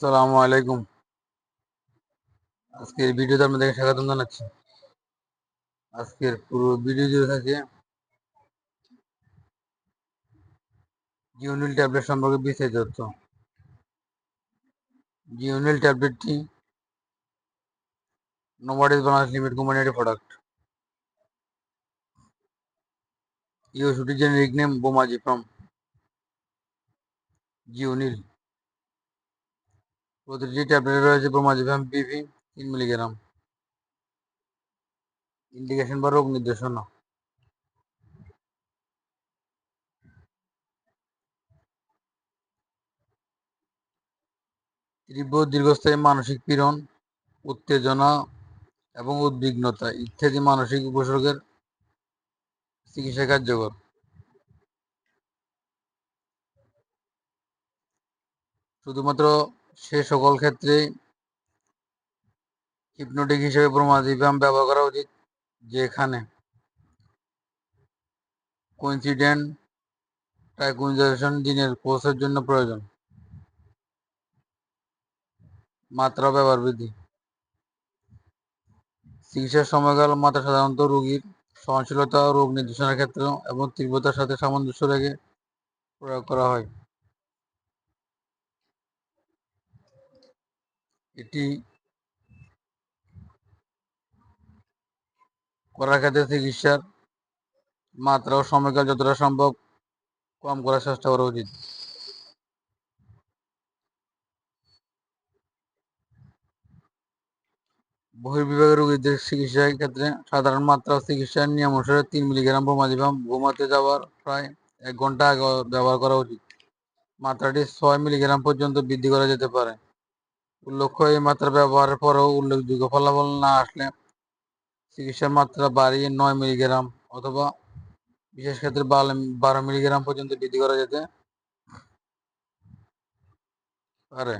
আসসালামু আলাইকুম। আজকের ভিডিওতে আপনাদেরকে স্বাগতম জানাচ্ছি। আজকের পুরো ভিডিও জুড়ে থাকে জিওনিল ট্যাবলেট সম্পর্কে বিস্তারিত তথ্য। জিওনিল ট্যাবলেটটি নোভাডিস বাংলাদেশ লিমিটেড কোম্পানির একটি প্রোডাক্ট এই ওষুধটির জেনেরিক নেম বোমাজিপ্রম জিওনিল প্রতিটি ট্যাবলেটে রয়েছে বোমাজিপ্রম পিভি তিন মিলিগ্রাম। ইন্ডিকেশন বা রোগ নির্দেশনা। তীব্র দীর্ঘস্থায়ী মানসিক পীড়ন, উত্তেজনা এবং উদ্বিগ্নতা ইত্যাদি মানসিক উপসর্গের চিকিৎসা কার্যকর। শুধুমাত্র সে সকল ক্ষেত্রে হিপনোটিক হিসেবে ব্রহ্মাদিব্যাম ব্যবহার করা উচিত যেখানে কোইন্সিডেন্ট ট্রাইকুইজারেশন জিনের কোর্সের জন্য প্রয়োজন। মাত্রা ব্যবহার বৃদ্ধি। চিকিৎসার সময়কাল মাত্রা সাধারণত রোগীর সহনশীলতা রোগ নির্দেশনার ক্ষেত্রে এবং তীব্রতার সাথে সামঞ্জস্য রেখে প্রয়োগ করা হয়। এটি করার ক্ষেত্রে চিকিৎসার মাত্রা ও সময়কাল যতটা সম্ভব কম করার চেষ্টা করা উচিত। বহির্বিভাগের রোগীদের চিকিৎসার ক্ষেত্রে সাধারণ মাত্রা চিকিৎসার নিয়ম অনুসারে তিন মিলিগ্রাম বোমাজিবাম ঘুমাতে যাওয়ার প্রায় এক ঘণ্টা আগে ব্যবহার করা উচিত। মাত্রাটি ছয় মিলিগ্রাম পর্যন্ত বৃদ্ধি করা যেতে পারে। উল্লেখ্য এই মাত্রা ব্যবহারের পরেও উল্লেখযোগ্য ফলাফল না আসলে চিকিৎসার মাত্রা বাড়িয়ে নয় মিলিগ্রাম অথবা বিশেষ ক্ষেত্রে বারো মিলিগ্রাম পর্যন্ত বৃদ্ধি করা যেতে পারে।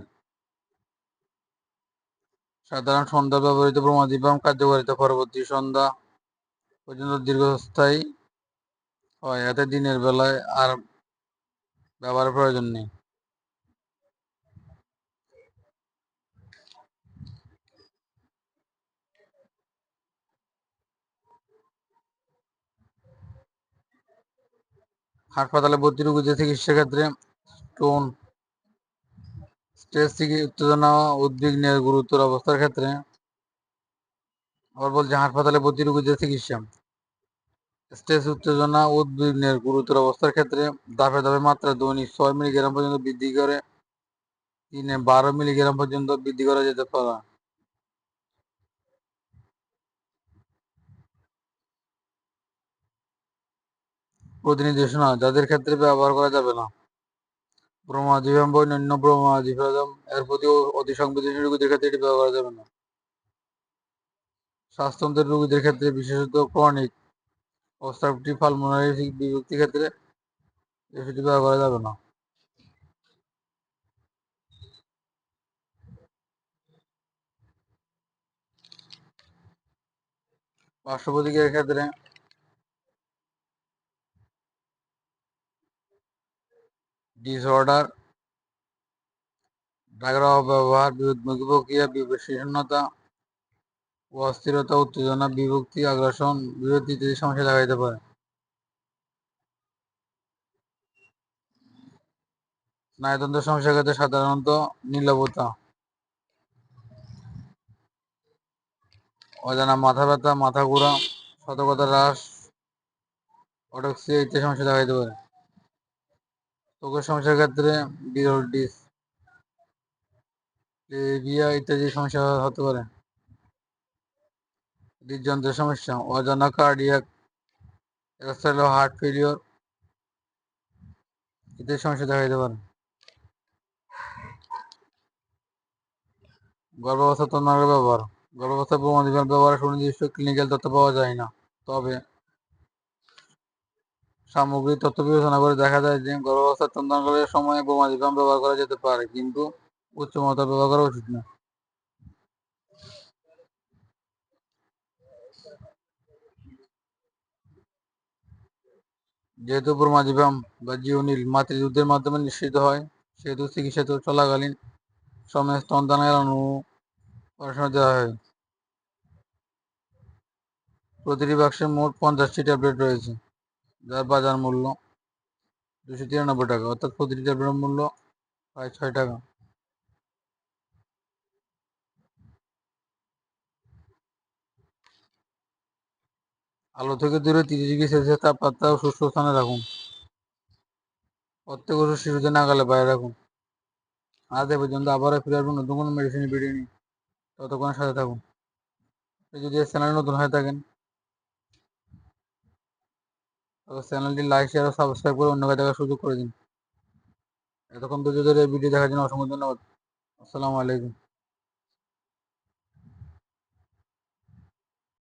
সাধারণ সন্ধ্যা ব্যবহৃত প্রমাদিবাম কার্যকারিতা পরবর্তী সন্ধ্যা পর্যন্ত দীর্ঘস্থায়ী হয়, এতে দিনের বেলায় আর ব্যবহারের প্রয়োজন নেই। হাসপাতালে ভর্তি রোগীদের চিকিৎসার ক্ষেত্রে স্টোন স্ট্রেস উত্তেজনা উদ্বিগ্নের গুরুতর অবস্থার ক্ষেত্রে আবার বলছে হাসপাতালে ভর্তি রোগীদের চিকিৎসা স্ট্রেস উত্তেজনা উদ্বিগ্নের গুরুতর অবস্থার ক্ষেত্রে ধাপে ধাপে মাত্রা দৈনিক ছয় মিলিগ্রাম পর্যন্ত বৃদ্ধি করে, দিনে বারো মিলিগ্রাম পর্যন্ত বৃদ্ধি করা যেতে পারে। প্রতিনির্দেশনা যাদের ক্ষেত্রে ব্যবহার করা যাবে না। ব্রহ্মাজিভাম বা অন্যান্য ব্রহ্মাজিভাম এর প্রতি অতি সংবেদনশীল রোগীদের ক্ষেত্রে এটি ব্যবহার করা যাবে না। শ্বাসতন্ত্রের রোগীদের ক্ষেত্রে, বিশেষত ক্রনিক অবস্ট্রাকটিভ পালমোনারি বিভক্তির ক্ষেত্রে এটি ব্যবহার করা যাবে না। পার্শ্ব প্রতিক্রিয়ার ক্ষেত্রে ডিসঅর্ডার ড্রাগের অপব্যবহার বিরোধমুখী প্রক্রিয়া অস্থিরতা, উত্তেজনা, বিভক্তি, আগ্রাসন বিরতি ইত্যাদি সমস্যা দেখা দিতে পারে। স্নায়ুতন্ত্রের সমস্যার ক্ষেত্রে সাধারণত নীলবতা, অজানা মাথা ব্যথা, মাথা ঘোরা, সতর্কতা হ্রাস, অটক্সিয়া ইত্যাদি সমস্যা দেখা দিতে পারে। চোখের সমস্যার ক্ষেত্রে বিরল ডিস ইত্যাদি সমস্যা হতে পারে। হৃদযন্ত্রের সমস্যা, অজানা কার্ডিয়াক হার্ট ফেলিওর ইত্যাদি সমস্যা দেখা দিতে পারে। গর্ভাবস্থা তন্ত্রাঙ্গের ব্যবহার, গর্ভাবস্থা প্রমাণিকার ব্যবহারে সুনির্দিষ্ট ক্লিনিক্যাল তথ্য পাওয়া যায় না, তবে সামগ্রিক তথ্য বিবেচনা করে দেখা যায় যে গর্ভাবস্থার তন্ত্রাঙ্গের সময় বোমাদিপাম ব্যবহার করা যেতে পারে, কিন্তু উচ্চ মাত্রা ব্যবহার করা উচিত না। যেহেতু ব্রহ্মাজিবাম বা জিওনিল মাতৃদুধের মাধ্যমে নিশ্চিত হয়, সেহেতু চিকিৎসা তো চলাকালীন সময়ে এড়ানো পড়াশোনা দেওয়া হয়। প্রতিটি বাক্সে মোট পঞ্চাশটি ট্যাবলেট রয়েছে। যার বাজার মূল্য দুশো তিরানব্বই টাকা, অর্থাৎ প্রতিটি ট্যাবলেটের মূল্য প্রায় ছয় টাকা। আলো থেকে দূরে তিরিশ ডিগ্রি সেলসিয়াস তাপমাত্রা সুস্থ স্থানে রাখুন। প্রত্যেক ওষুধ শিশুদের নাগালে বাইরে রাখুন। আজ এ পর্যন্ত আবারও ফিরে আসবেন নতুন কোনো মেডিসিনের ভিডিও নিয়ে। ততক্ষণের সাথে থাকুন। যদি চ্যানেলে নতুন হয়ে থাকেন তবে চ্যানেলটি লাইক শেয়ার সাবস্ক্রাইব করে অন্য দেখার সুযোগ করে দিন। এতক্ষণ ধৈর্য ধরে ভিডিও দেখার জন্য অসংখ্য ধন্যবাদ। আসসালামু আলাইকুম।